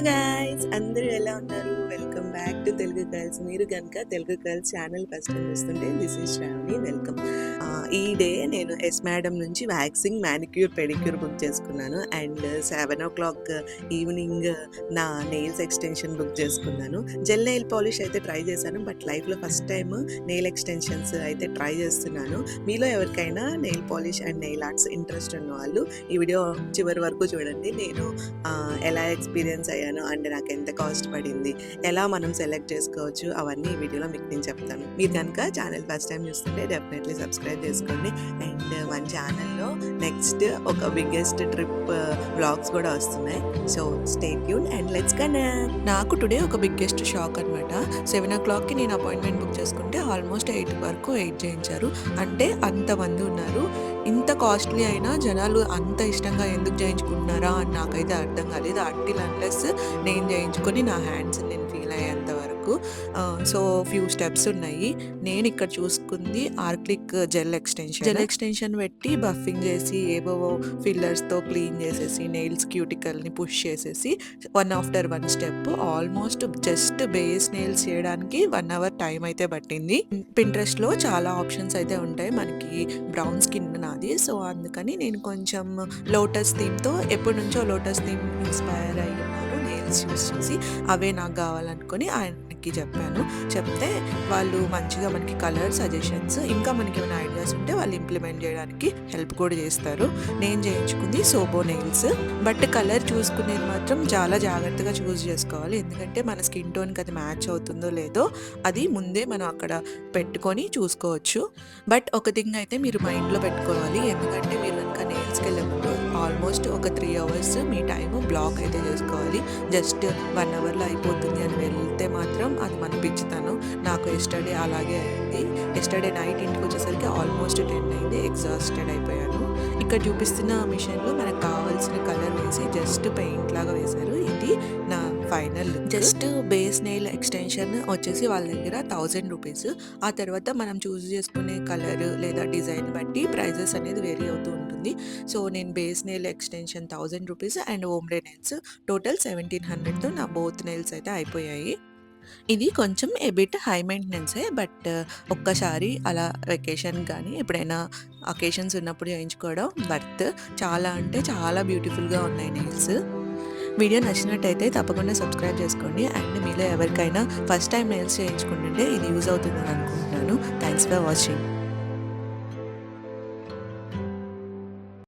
Hello guys అందరూ ఎలా ఉన్నారు welcome back to Telugu girls మీరు కనుక తెలుగు గర్ల్స్ ఛానల్ ఫస్ట్ చూస్తుంటే దిస్ ఇస్ శ్రావణి వెల్కమ్ ఈ డే నేను ఎస్ మేడం నుంచి వ్యాక్సింగ్ మ్యానిక్యూర్ పెడిక్యూర్ బుక్ చేసుకున్నాను. And seven o'clock evening నా నెయిల్స్ ఎక్స్టెన్షన్ బుక్ చేసుకున్నాను. జెల్ నెయిల్ పాలిష్ అయితే ట్రై చేశాను బట్ లైఫ్లో ఫస్ట్ టైం నెయిల్ ఎక్స్టెన్షన్స్ అయితే ట్రై చేస్తున్నాను. మీలో ఎవరికైనా nail polish and nail arts interest ఉన్న వాళ్ళు ఈ వీడియో చివరి వరకు చూడండి. నేను ఎలా ఎక్స్పీరియన్స్ అయ్యాను అండ్ నాకు ఎంత కాస్ట్ పడింది ఎలా మనం సెలెక్ట్ చేసుకోవచ్చు. అవన్నీ ఈ వీడియోలో మీకు నేను చెప్తాను. మీరు కనుక ఛానల్ ఫస్ట్ టైం చూస్తుంటే డెఫినెట్లీ సబ్స్క్రైబ్ చేసుకోండి. అండ్ మన ఛానల్లో నెక్స్ట్ ఒక బిగ్గెస్ట్ ట్రిప్ బ్లాగ్స్ కూడా వస్తున్నాయి. So stay tune and let's connect నాకు టుడే ఒక బిగ్గెస్ట్ షాక్ అనమాట సెవెన్ ఓ క్లాక్కి నేను అపాయింట్మెంట్ బుక్ చేసుకుంటే ఆల్మోస్ట్ ఎయిట్ వరకు ఎయిట్ చేయించారు. అంటే అంతమంది ఉన్నారు. ఇంత కాస్ట్లీ అయినా జనాలు అంత ఇష్టంగా ఎందుకు చేయించుకుంటున్నారా అని నాకైతే అర్థం కాలేదు. అట్టిల్ అన్లెస్ నేను చేయించుకొని నా హ్యాండ్స్ నేను మీకు సో ఫ్యూ స్టెప్స్ ఉన్నాయి. నేను ఇక్కడ చూసుకుంది acrylic gel extension. Gel extension పెట్టి బఫింగ్ చేసి ఏవో ఫిల్లర్స్తో క్లీన్ చేసేసి నెయిల్స్ క్యూటికల్ని పుష్ చేసేసి one after one step. Almost just base nails చేయడానికి వన్ అవర్ టైం అయితే పట్టింది. పింట్రెస్ట్లో చాలా ఆప్షన్స్ అయితే ఉంటాయి మనకి బ్రౌన్ స్కిన్ నాది. సో అందుకని నేను కొంచెం లోటస్ థీమ్తో ఎప్పటి నుంచో లోటస్ థీమ్ ఇన్స్పైర్ అయ్యి ఉన్నారు నెయిల్స్ యూస్ చేసి అవే నాకు కావాలనుకొని వాళ్ళకి చెప్పాను. చెప్తే వాళ్ళు మంచిగా మనకి కలర్ సజెషన్స్ ఇంకా మనకి ఏమైనా ఐడియాస్ ఉంటే వాళ్ళు ఇంప్లిమెంట్ చేయడానికి హెల్ప్ కూడా చేస్తారు. నేను చేయించుకుంది సోబో నెయిల్స్ బట్ కలర్ చూసుకునేది మాత్రం చాలా జాగ్రత్తగా చూస్ చేసుకోవాలి. ఎందుకంటే మన స్కిన్ టోన్కి అది మ్యాచ్ అవుతుందో లేదో అది ముందే మనం అక్కడ పెట్టుకొని చూసుకోవచ్చు. బట్ ఒక థింగ్ అయితే మీరు మైండ్లో పెట్టుకోవాలి. ఎందుకంటే మీరు కనుక ఆల్మోస్ట్ ఒక త్రీ అవర్స్ మీ టైం బ్లాక్ అయితే చేసుకోవాలి. జస్ట్ వన్ అవర్లో అయిపోతుంది అని వెళ్తే మాత్రం అది మన పిచ్చితనం నాకు ఎస్టర్డే అలాగే అయింది. ఎస్టర్డే నైట్ ఇంటికి వచ్చేసరికి ఆల్మోస్ట్ టెన్ అయింది. ఎగ్జాస్టెడ్ అయిపోయాను. ఇక్కడ చూపిస్తున్న మిషన్లో మనకు కావాల్సిన కలర్ వేసి జస్ట్ పెయింట్ లాగా వేశారు. ఇది నా final just base nail extension వచ్చేసి వాళ్ళ దగ్గర థౌజండ్ రూపీస్. ఆ తర్వాత మనం చూస్ చేసుకునే కలర్ లేదా డిజైన్ బట్టి ప్రైజెస్ అనేది వేరీ అవుతూ ఉంటుంది. సో నేను base nail extension thousand rupees and ombre nails total seventeen హండ్రెడ్తో నా బోత్ నెయిల్స్ అయితే అయిపోయాయి. ఇది కొంచెం ఎబిట్ హై మెయింటెనెన్సే బట్ ఒక్కసారి అలా వెకేషన్ కానీ ఎప్పుడైనా అకేషన్స్ ఉన్నప్పుడు చేయించుకోవడం బర్త్ చాలా అంటే చాలా బ్యూటిఫుల్గా ఉన్నాయి నెయిల్స్. వీడియో నచ్చినట్టయితే తప్పకుండా సబ్స్క్రైబ్ చేసుకోండి. అండ్ మీలో ఎవరికైనా ఫస్ట్ టైం నెయిల్స్ చేయించుకుంటుంటే ఇది యూజ్ అవుతుందని అనుకుంటున్నాను. Thanks for watching